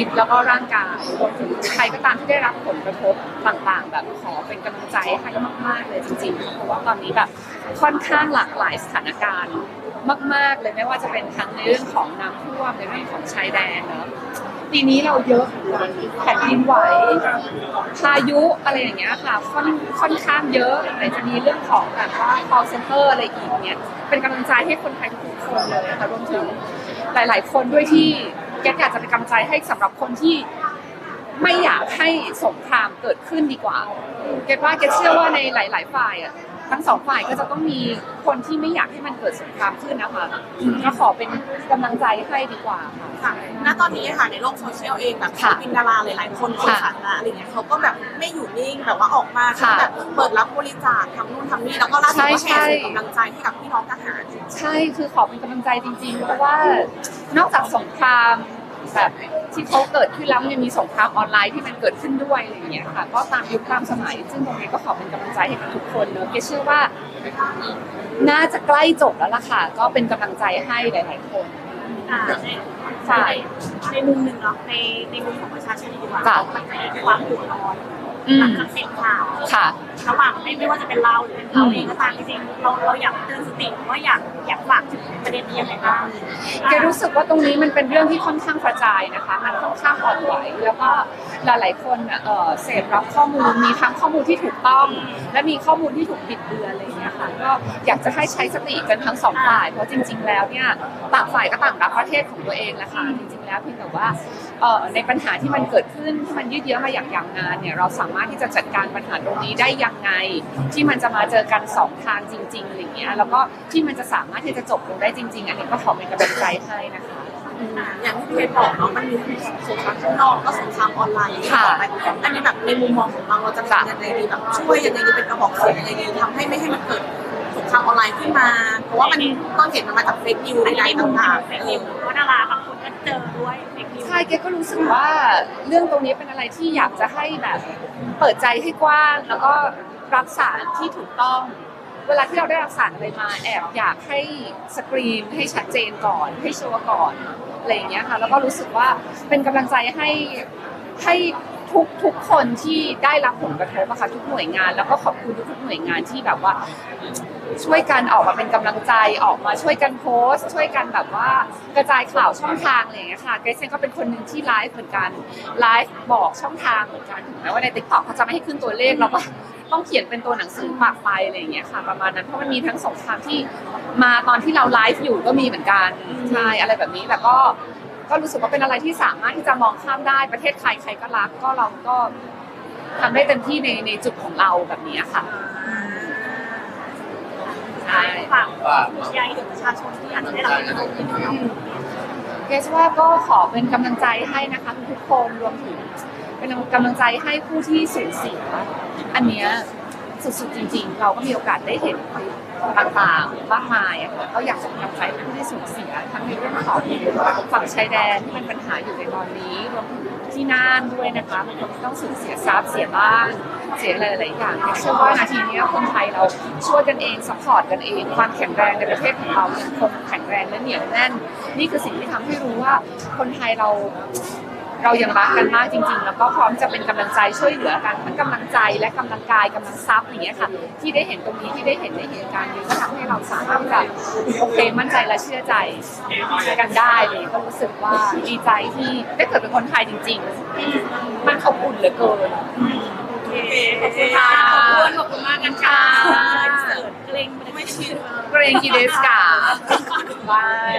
ิตแล้วก็ร่างกายรวมถึงใครก็ตามที่ได้รับผลกระทบต่างๆ แบบขอเป็นกำลังใจให้มากๆเลยจริงๆ เพราะว่าตอนนี้แบบค่อนข้างหลากหลายสถานการณ์มาก ๆ เลยไม่ว่าจะเป็นทั้งในเรื่องของน้ำท่วมในเรื่องของชายแดนเนอะปีนี้เราเยอะเหมือนกันแผ่นดินไหวพายุอะไรอย่างเงี้ยค่ะค่อนค่อนข้างเยอะไหนจะมีเรื่องของแบบว่า call center อะไรอีกเนี่ยเป็นกำลังใจให้คนไทยทุกคนเลยค่ะรวมถึงหลาย ๆ คนด้วยที่ แกอยากจะเป็นกำลังใจให้สำหรับคนที่ไม่อยากให้สงครามเกิดขึ้นดีกว่าเกดว่าเกดเชื่อว่าในหลาย ๆ ฝ่ายอะทั้งสองฝ่ายก็จะต้องมีคนที่ไม่อยากให้มันเกิดสงครามขึ้นนะคะก็ขอเป็นกำลังใจให้ดีกว่าค่ะค่ะณตอนนี้ค่ะในโลกโซเชียลเองแบบค่ะศิลปินดาราหลายๆคนคนค่ะสาธารณะอะไรเงี้ยเขาก็แบบไม่อยู่นิ่งแบบว่าออกมาค่ะแบบเปิดรับบริจาคทำนู่นทำนี่แล้วก็ล่าสุดก็ใช่แชร์ใช่ส่งกำลังใจให้กับพี่น้องทหารใช่คือขอเป็นกำลังใจจริง ๆ เพราะว่า นอกจากสงครามแบบที่เขาเกิดขึ้นแล้วมันยังมีสงครามออนไลน์ที่มันเกิดขึ้นด้วยอะไรอย่างเงี้ยค่ะก็ตามยุคตามสมัย ซึ่งตรงนี้ก็ขอเป็นกำลังใจให้กับทุกคนเนอะเกเชื่อว่า น่าจะใกล้จบแล้วล่ะค่ะ ก็เป็นกำลังใจให้หลาย ๆ คนอ่าในใช่ในมุมหนึ่งเนาะในในมุมของประชาชนดีกว่าจ้ะ มันจะมีความเดือดร้อนอืหลัมงจากเสพข่าว ค่ะ ระหว่างไม่ไม่ว่าจะเป็นเราหรือเป็นเขาเองก็ตามจริงๆเราเราอยากเตือนสติว่าอยากอยากฝากถึงประเด็นนี้ยังไงบ้างเกรู้สึกว่าตรงนี้มันเป็นเรื่องที่ค่อนข้างกระจายนะคะ มันค่อนข้างอ่อนไหวแล้วก็หลายๆคนน่ะเอ่อเสพรับข้อมูลมีทั้งข้อมูลที่ถูกต้อง และมีข้อมูลที่ถูกบิดเบือนอะไรอย่างเงี้ยค่ะก็อยากจะให้ใช้สติกันทั้งสองฝ่ายเพราะจริง ๆ แล้วเนี่ยต่างฝ่ายก็ต่างรักประเทศของตัวเองแหละค่ะจริง ๆ แล้วเพียงแต่ว่าเออในปัญหาที่มันเกิดขึ้นที่มันยืดเยื้อมาอย่างยาวนานเนี่ยเราสามารถที่จะจัดการปัญหาตรงนี้ได้อยังไง ที่มันจะมาเจอกันสองทางจริงๆอะไรอย่างเงี้ยแล้วก็ที่มันจะสามารถที่จะจบลงได้จริง ๆ อันนี้ก็ขอเป็นกำลังใจให้นะคะอย่างที่พี่เพชรบอกเนาะมันมีสงครามข้างนอกก็สงครามออนไลน์ค่ะต่อไปอันนี้แบบในมุมมองของเราเราจะทำยังไงดีแบบช่วยยังไงดีเป็นกระบอกเสียงยังไงดีทำให้ไม่ให้มันเกิดสงครามออนไลน์ขึ้นมา เพราะว่ามันต้นเหตุมันมาจากเฟกนิวอันใดนี้ในมุมๆต่างเฟกนิวเพราะดาราบางคน ก็เจอด้วยเฟกนิวใช่เกก็รู้สึกว่าเรื่องตรงนี้เป็นอะไรที่อยากจะให้แบบเปิดใจให้กว้าง แล้วก็รับสารที่ถูกต้อง เวลาที่เราได้รับสารอะไรมา แอบอยากให้สกรีนให้ชัดเจนก่อน ให้ชัวร์ก่อนอะไรอย่างเงี้ยค่ะแล้วก็รู้สึกว่าเป็นกำลังใจให้ให้ ทุกทุกคนที่ได้รับผลกระทบอะค่ะทุกหน่วยงาน แล้วก็ขอบคุณทุกๆหน่วยงานที่แบบว่า ช่วยกันออกมาเป็นกำลังใจออกมาช่วยกันโพสต์ ช่วยกันแบบว่ากระจายข่าวช่องทางอะไรอย่างเงี้ยค่ะเกรซเองก็เป็นคนหนึ่งที่ไลฟ์เหมือนกันไลฟ์บอกช่องทางเหมือนกันถึงแม้ว่าในติ๊กต็อกเขาจะไม่ให้ขึ้นตัวเลขเราก็ต้องเขียนเป็นตัวหนังสือปากไปอะไรอย่างเงี้ยค่ะ ประมาณนั้นเพราะมันมีทั้งสงครามที่มาตอนที่เราไลฟ์อยู่ก็มีเหมือนกันใช่อะไรแบบนี้แต่ก็ ก็รู้สึกว่าเป็นอะไรที่สามารถที่จะมองข้ามได้ประเทศใครใครก็รักก็เราก็ทำได้เต็มที่ในในจุดของเราแบบนี้ค่ะใช่ฝากใยถึงประชาชนที่อาจจะได้รับผลกระทบที่น้องเกสว่าก็ขอเป็นกำลังใจให้นะคะทุกๆคนรวมถึงเป็นกำลังใจให้ผู้ที่สูญเสียอันเนี้ย สุดๆจริงๆ เราก็มีโอกาสได้เห็นต่างๆมากมายอะค่ะก็อยากจะเป็นกำลังใจให้ผู้ที่สูญเสียทั้งในเรื่องของฝั่งชายแดนที่เป็นปัญหาอยู่ในตอนนี้รวมถึงที่น่านด้วยนะคะบางคนต้องสูญเสียทรัพย์เสียบ้านเสียอะไรหลายๆอย่างเชื่อว่านาทีนี้คนไทยเราช่วยกันเองสปอร์ตกันเองความแข็งแรงในประเทศของเรายังคงแข็งแรงและเหนียวแน่น นี่คือสิ่งที่ทำให้รู้ว่าคนไทยเรา เรายังรักกันมากจริง ๆ แล้วก็พร้อมจะเป็นกำลังใจช่วยเหลือกันทั้งกำลังใจและกำลังกายกำลังทรัพย์อย่างเงี้ยค่ะ ที่ได้เห็นตรงนี้ที่ได้เห็นในเหตุการณ์นี้ก็ทำให้เราสามารถที่จะโอเคมั่นใจและเชื่อใจกันได้เลยก็รู้สึกว่าดีใจที่ได้เกิดเป็นคนไทยจริง ๆ มันอบอุ่นเหลือเกินโอเคขอบคุณค่ะขอบคุณขอบคุณมากกันค่ะเสิร์ฟเกรงไม่ได้ชื่อเกรงกีเดสกาบาย